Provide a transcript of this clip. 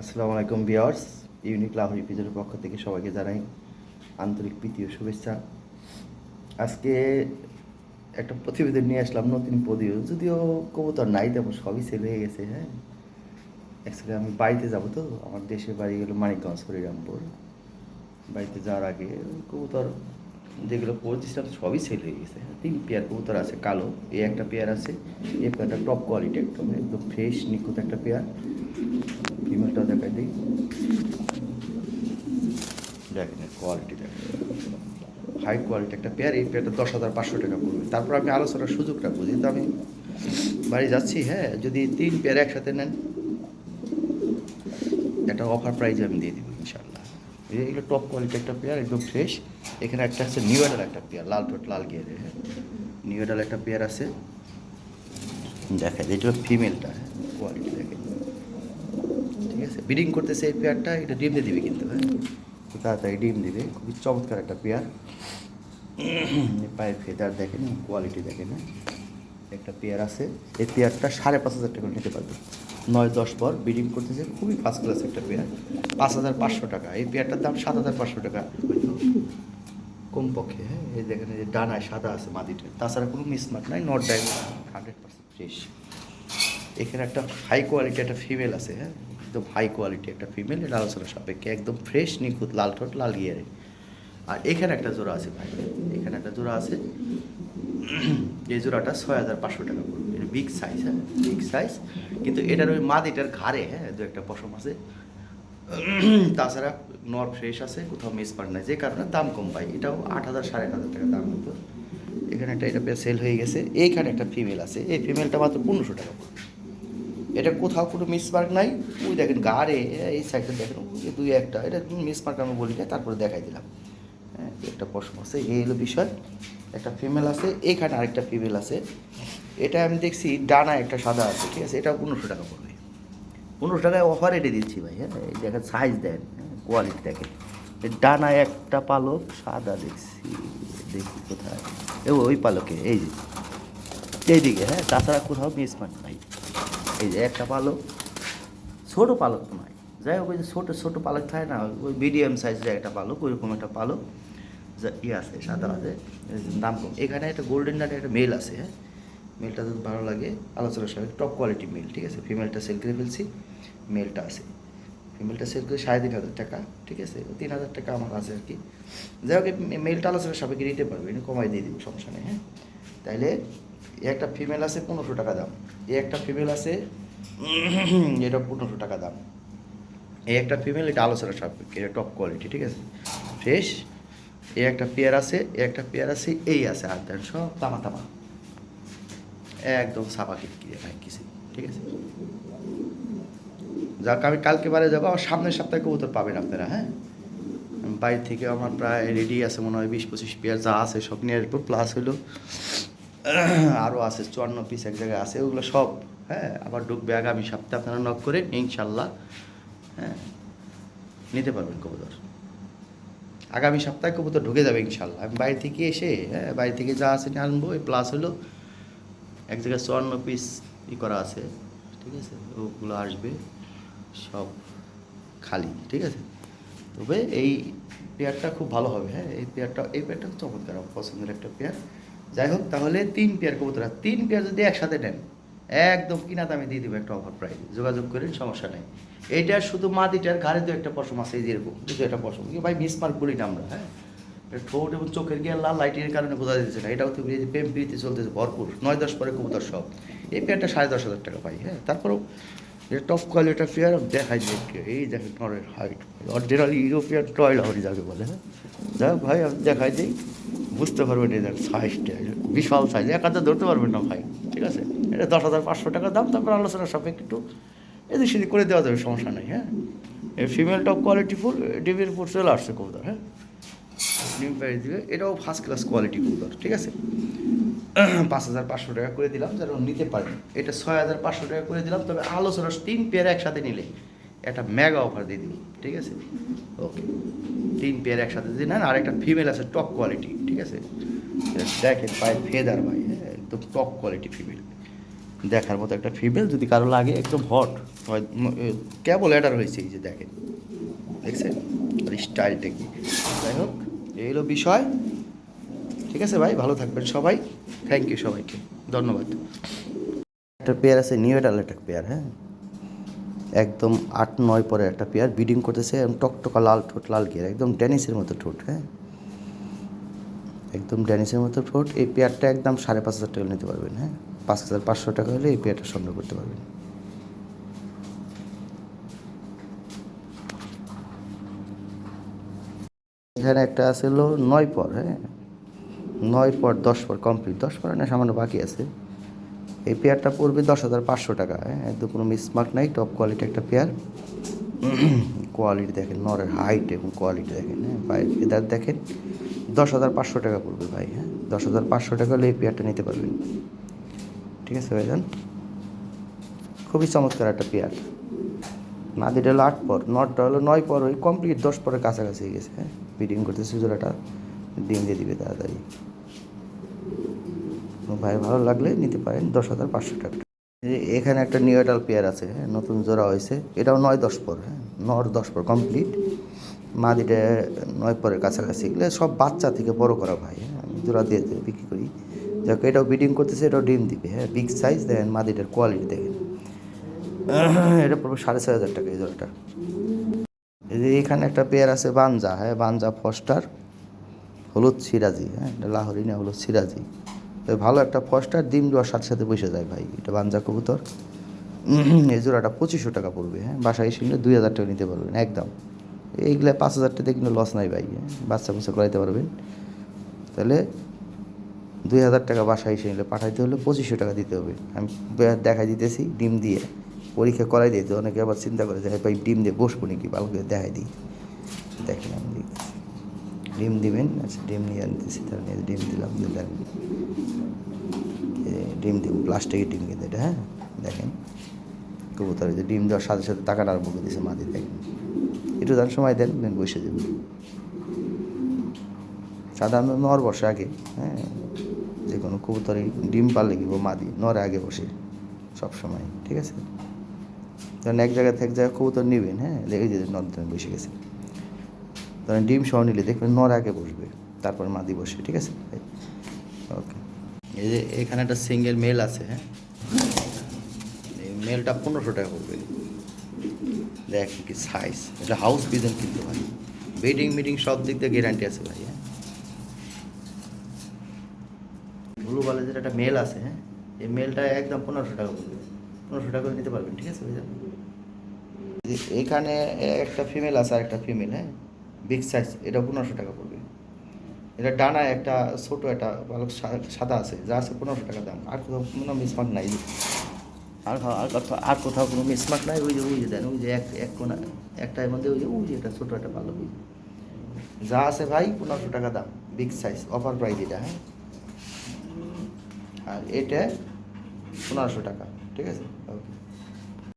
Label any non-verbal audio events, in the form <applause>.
আসসালামু আলাইকুম বিয়ার্স ইউনিক লাহরি পিজনের পক্ষ থেকে সবাইকে জানাই আন্তরিক প্রীতি ও শুভেচ্ছা। আজকে একটা প্রতিবেদন নিয়ে আসলাম নতুন পদিও। যদিও কবুতর নাই তেমন সবই সেল হয়ে গেছে হ্যাঁ। অ্যাকচুয়ালি আমি বাড়িতে যাব তো আমার দেশের বাড়ি হলো মানিকগঞ্জ হরিরামপুর। বাড়িতে যাওয়ার আগে কবুতর যেগুলো পড়ছিলাম সবই সেল হয়ে গেছে হ্যাঁ, তিন পেয়ার কবুতর আছে কালো এই একটা পেয়ার আছে এই পেয়ারটা টপ কোয়ালিটি একদম একদম ফ্রেশ নিখুঁত একটা পেয়ার ফিমেলটা দেখাই দিই। দেখেন কোয়ালিটি দেখেন। হাই কোয়ালিটি একটা পেয়ার এই পেয়ারটা দশ হাজার পাঁচশো টাকা পড়বে। তারপর আমি আলোচনার সুযোগ রাখব যেহেতু আমি বাড়ি যাচ্ছি হ্যাঁ যদি তিন পেয়ার একসাথে নেন, একটা অফার প্রাইজে আমি দিয়ে দিব ইনশাল্লাহ এগুলো টপ কোয়ালিটি একটা পেয়ার একদম ফ্রেশ এখানে একটা আছে নিউ এডাল একটা পেয়ার লাল টোট লাল গিয়ারে হ্যাঁ। নিউ এডাল একটা পেয়ার আছে। দেখেন, এটা ফিমেলটা কোয়ালিটি দেখেন। ঠিক আছে ব্রিডিং করতেছে এই পেয়ারটা, এটা ডিম দিয়ে দিবে কিন্তু হ্যাঁ? তাড়াতাড়ি ডিম দিবে খুবই চমৎকার একটা পেয়ার। পায়ের ফেদার দেখেন কোয়ালিটি দেখেন হ্যাঁ? একটা পেয়ার আছে, এই পেয়ারটা সাড়ে পাঁচ হাজার টাকা নিতে পারবে। নয়, দশ পর বিডিং করতেছে, খুবই ফার্স্ট ক্লাস একটা পেয়ার, পাঁচ হাজার পাঁচশো টাকা। এই পেয়ারটার দাম সাত হাজার পাঁচশো টাকা কমপক্ষে হ্যাঁ? এই দেখেন যে ডানায় সাদা আছে মাদিটা তাছাড়া কোনো মিসমার্ক নাই নট ডাইভ হান্ড্রেড পার্সেন্ট ফ্রেশ এখানে একটা হাই কোয়ালিটি একটা ফিমেল আছে হ্যাঁ? একদম হাই কোয়ালিটি একটা ফিমেল এটা আলোচনা সাপেক্ষে একদম ফ্রেশ নিখুঁত, লাল ঠোঁট, লাল গিয়ারে আর এখানে একটা জোড়া আছে ভাই, এখানে একটা জোড়া আছে। এই জোড়াটা ছয় হাজার পাঁচশো টাকা পড়বে। এটা বিগ সাইজ হ্যাঁ বিগ সাইজ কিন্তু এটার ওই মাদিটার ঘাড়ে হ্যাঁ দু একটা পশম আছে। তাছাড়া নর ফ্রেশ আছে, কোথাও মিস পার নাই। যে কারণে দাম কম পাই এটাও আট হাজার, সাড়ে আট হাজার টাকা দাম হতো এখানে একটা, এটা সেল হয়ে গেছে। এইখানে একটা ফিমেল আছে। এই ফিমেলটা মাত্র পনেরোশো টাকা পড়বে। এটা কোথাও কোনো মিসমার্ক নাই। ওই দেখেন গাড়ে, এই সাইডটা দেখেন দুই একটা, এটা মিসমার্ক আমি বলি না তারপরে দেখাই দিলাম। হ্যাঁ একটা প্রশ্ন আছে, এই হলো বিষয়, একটা ফিমেল আছে, এখানে আরেকটা ফিমেল আছে। এটা আমি দেখছি ডানা একটা সাদা আছে, ঠিক আছে, এটা পনেরোশো টাকা পড়বে। পনেরোশো টাকায় অফার এটে দিচ্ছি ভাই হ্যাঁ এই দেখেন সাইজ দেন কোয়ালিটি দেখেন। এই ডানা একটা পালক, সাদা দেখছি, দেখি কোথায়। ও ওই পালকে, এই যে, এইদিকে হ্যাঁ তাছাড়া কোথাও মিসমার্ক নাই। এই যে একটা পালক, ছোটো পালক নয়। যাই হোক, ওই যে ছোটো ছোটো পালক থাকে না, ওই মিডিয়াম সাইজের একটা পালক, ওইরকম একটা পালক যা ইয়ে আছে, সাদা আছে দাম কম। এখানে একটা গোল্ডেন ডাটা একটা মেল আছে হ্যাঁ? মেলটা যদি ভালো লাগে আলোচনার সঙ্গে টপ কোয়ালিটি মেল ঠিক আছে? ফিমেলটা সেল করে ফেলছি মেলটা আছে। ফিমেলটা সেল করে সাড়ে তিন হাজার টাকা, ঠিক আছে? তিন হাজার টাকা আমার আছে আর কি। যাই হোক মেলটা আলোচনার সাপেক্ষে নিতে পারবে কমাই দিয়ে দিব, সমস্যা নেই হ্যাঁ? তাইলে এ একটা ফিমেল আছে পনেরোশো টাকা দাম। এ একটা ফিমেল আছে এটা পনেরোশো টাকা দাম। এই একটা ফিমেল এটা আলোচনা সাপেক্ষে, এটা টপ কোয়ালিটি ঠিক আছে? ফ্রেশ এই একটা পেয়ার আছে, এই একটা পেয়ার আছে, এই আছে, আর দেন সব তামা তামা। একদম সাপা কিটকিরে ভাই কিছু ঠিক আছে? যাক, আমি কালকে বারে যাব আমার সামনের সপ্তাহে কবুতর পাবেন আপনারা হ্যাঁ? বাইরে থেকে আমার প্রায় রেডি আছে মনে হয় বিশ পঁচিশ পেয়ার যা আছে সব নিয়ে আসব প্লাস হলো। <clears throat> আরও আছে, চুয়ান্ন পিস এক জায়গায় আছে, ওগুলো সব হ্যাঁ আবার ঢুকবে আগামী সপ্তাহে, আপনারা নক করে ইনশাল্লাহ হ্যাঁ নিতে পারবেন কবুতর। আগামী সপ্তাহে কবুতর ঢুকে যাবে ইনশাল্লাহ। আমি বাইরে থেকে এসে হ্যাঁ বাইরে থেকে যা আছে নিয়ে আনব প্লাস হলো এক জায়গায় চুয়ান্ন পিস ই করা আছে, ঠিক আছে, ওগুলো আসবে, সব খালি, ঠিক আছে। তবে এই পেয়ারটা খুব ভালো হবে হ্যাঁ এই পেয়ারটা এই পেয়ারটা চমৎকার, পছন্দের একটা পেয়ার যাই হোক তাহলে তিন পেয়ার কবুতর তিন পেয়ার যদি একসাথে নেন, একদম কিনা দামে দিয়ে দেবো একটা অফার প্রাইস যোগাযোগ করেন, সমস্যা নেই। এইটা শুধু মাদিটার ঘাড়ে দু একটা পশম আছে, এই যেরকম দুটো একটা পশম। ভাই মিসমার্ক বলি না আমরা হ্যাঁ? ঠোঁট এবং চোখের গিয়ে লাল লাইটের কারণে বোঝা যাচ্ছে না। এটাও তো যে প্রেম প্রীতি চলতেছে ভরপুর। নয় দশ পরে কবুতর সব। এই পেয়ারটা সাড়ে দশ হাজার টাকা পাই হ্যাঁ? তারপরেও এটা টপ কোয়ালিটির পেয়ার দেখাই যে এই দেখেন নরের হাইট অরিজিনাল ইউরোপিয়ান টয় লাহরি যাকে বলে হ্যাঁ? যাই হোক ভাই, আমি দেখাই দিই। বুঝতে পারবেন এদের সাইজটা বিশাল সাইজ এক হাজার ধরতে পারবেন না ভাই, ঠিক আছে? এটা দশ হাজার পাঁচশো টাকা দাম, তারপর আলোচনা সাপেক্ষে একটু এদিক সেদিক করে দেওয়া যাবে, সমস্যা নেই হ্যাঁ? এই ফিমেল টপ কোয়ালিটি ফুল ডিবির উপর চলে আসছে কবুতর হ্যাঁ? ডিম প্রাইস দিবে, এটাও ফার্স্ট ক্লাস কোয়ালিটি কবুতর, ঠিক আছে? পাঁচ হাজার পাঁচশো টাকা করে দিলাম, যারা নিতে পারেন, এটা ছয় হাজার পাঁচশো টাকা করে দিলাম, তবে আলোচনা তিন পেয়ার একসাথে নিলে একটা মেগা অফার দিয়ে দিই ঠিক আছে? ওকে তিন পেয়ার একসাথে যদি নেন আর একটা ফিমেল আছে টপ কোয়ালিটি ঠিক আছে? এটা দেখেন পায়ে ফেদার ভাই হ্যাঁ একদম টপ কোয়ালিটি ফিমেল দেখার মতো একটা ফিমেল যদি কারও লাগে, একদম হট হয় কেবল অ্যাডার হয়েছে এই যে দেখেন। দেখছেন? স্টাইলটা কি? যাই হোক, এই হলো বিষয়। ঠিক আছে ভাই, ভালো থাকবেন সবাই। থ্যাংক ইউ সবাইকে। ধন্যবাদ। একটা পেয়ার আছে নিউ এডাল একটা পেয়ার হ্যাঁ? একদম আট, নয় পরে একটা পেয়ার বিডিং করতেছে এবং টকটকা লাল ঠোঁট, লাল গিয়ার একদম ড্যানিসের মতো ঠোঁট হ্যাঁ? একদম ড্যানিসের মতো ঠোঁট। এই পেয়ারটা একদম সাড়ে পাঁচ হাজার টাকা নিতে পারবেন হ্যাঁ? পাঁচ হাজার পাঁচশো টাকা হলে এই পেয়ারটা সংগ্রহ করতে পারবেন। এখানে একটা আছে হলো নয় পর হ্যাঁ? নয় পর, দশ পর কমপ্লিট দশ পর না, সামান্য বাকি আছে। এই পেয়ারটা পড়বে দশ হাজার পাঁচশো টাকা হ্যাঁ? একদম কোনো মিসমার্ক নাই টপ কোয়ালিটি একটা পেয়ার। কোয়ালিটি দেখেন, নরের হাইট এবং কোয়ালিটি দেখেন হ্যাঁ? পায়ের ফেদার দেখেন, দশ হাজার পাঁচশো টাকা পড়বে ভাই হ্যাঁ? দশ হাজার পাঁচশো টাকা হলে এই পেয়ারটা নিতে পারবেন। ঠিক আছে ভাইজান? খুবই চমৎকার একটা পেয়ার। নাদিটা হলো আট পর নটটা হলো নয় পর, ওই কমপ্লিট দশ পরের কাছাকাছি গেছে হ্যাঁ? বিডিং করতেছে জোড়াটা ডিম দিয়ে দিবে তাড়াতাড়ি। ভাই ভালো লাগলে নিতে পারেন, দশ হাজার পাঁচশো টাকা। এখানে একটা নিউটাল পেয়ার আছে হ্যাঁ নতুন জোড়া হয়েছে। এটাও নয় দশ পর হ্যাঁ নর দশ পর কমপ্লিট মাদিটা নয় পরের কাছাকাছি। এগুলো সব বাচ্চা থেকে বড় করা ভাই হ্যাঁ আমি জোড়া দিয়ে বিক্রি করি। যাকে, এটাও বিডিং করতেছে, এটাও ডিম দিবে হ্যাঁ বিগ সাইজ দেখেন মাদিটার কোয়ালিটি দেখেন। এটা পড়বে সাড়ে ছয় হাজার টাকা এই জোড়াটা। এখানে একটা পেয়ার আছে বানজা হ্যাঁ বানজা ফস্টার, হলুদ সিরাজি হ্যাঁ এটা লাহোরি হলুদ সিরাজি। তো ভালো একটা ফস্টার, ডিম দেওয়ার সাথে সাথে বসে যায় ভাই। এটা বানজা কবুতর। এই জোড়াটা পঁচিশশো টাকা পড়বে হ্যাঁ? বাসায় এসে নিলে দুই হাজার টাকা নিতে পারবেন, একদম। এইগুলা পাঁচ হাজার টাকা কিন্তু লস নাই ভাই হ্যাঁ? বাচ্চা বুচ্চা করাইতে পারবেন। তাহলে দুই হাজার টাকা বাসায় এসে নিলে পাঠাইতে হলে পঁচিশশো টাকা দিতে হবে। আমি দেখাই দিতেছি, ডিম দিয়ে পরীক্ষা করাই দিতে অনেকে আবার চিন্তা করে হ্যাঁ ভাই, ডিম দিয়ে বসবো নাকি? ভালো করে দেখাই দিই। দেখেন আমি। ডিম দিবেন আচ্ছা ডিম নিয়ে আনতেছি, তাহলে ডিম দিলাম দিলাম। ডিম দিব প্লাস্টিকের ডিম কিন্তু এটা হ্যাঁ? দেখেন, কবুতর যে ডিম দেওয়ার সাথে সাথে টাকাটা আর বুকে দিয়েছে মাদি দেখেন একটু যান সময় দেন দেন বসে যাবেন সাধারণত নর বসে আগে হ্যাঁ? যে কোনো কবুতরই ডিম পারলে কি মাদি নরে আগে বসে, সব সময়, ঠিক আছে? ধরেন এক জায়গা থেকে এক জায়গায় কবুতর নেবেন হ্যাঁ? লেগে যে নর ধরেন বসে গেছে। ধরেন ডিম সহ নিলে দেখবেন নর আগে বসবে, তারপর মাদি বসে, ঠিক আছে? ওকে। এই যে এখানে একটা সিঙ্গেল মেল আছে হ্যাঁ? এই মেলটা পনেরোশো টাকা করবে দেখ কি সাইজ এটা হাউস বিজন কিন্তু ভাই। বেডিং মিটিং সব দিক দিয়ে গ্যারান্টি আছে ভাই হ্যাঁ? ব্লু কলেজের একটা মেল আছে হ্যাঁ? এই মেলটা একদম পনেরোশো টাকা পড়বে। পনেরোশো টাকা করে নিতে পারবেন, ঠিক আছে ভাইজান? এখানে একটা ফিমেল আছে আর একটা ফিমেল হ্যাঁ? বিগ সাইজ এটা পনেরোশো টাকা পড়বে। এটা ডানা একটা ছোট একটা ভালো সাদা আছে, যা আছে পনেরোশো টাকা দাম। আর কোথাও কোনো মিসমার্ক নাই। আর আর কোথাও আর কোথাও কোনো মিসমার্ক নাই, ওই যে ওই যে দেন, ওই যে এক এক কোনা, একটার মধ্যে ওই যে ওই যে একটা ছোটো একটা ভালো ওই যা আছে ভাই, পনেরোশো টাকা দাম বিগ সাইজ অফার প্রাইস এটা হ্যাঁ? আর এটা পনেরোশো টাকা, ঠিক আছে? ওকে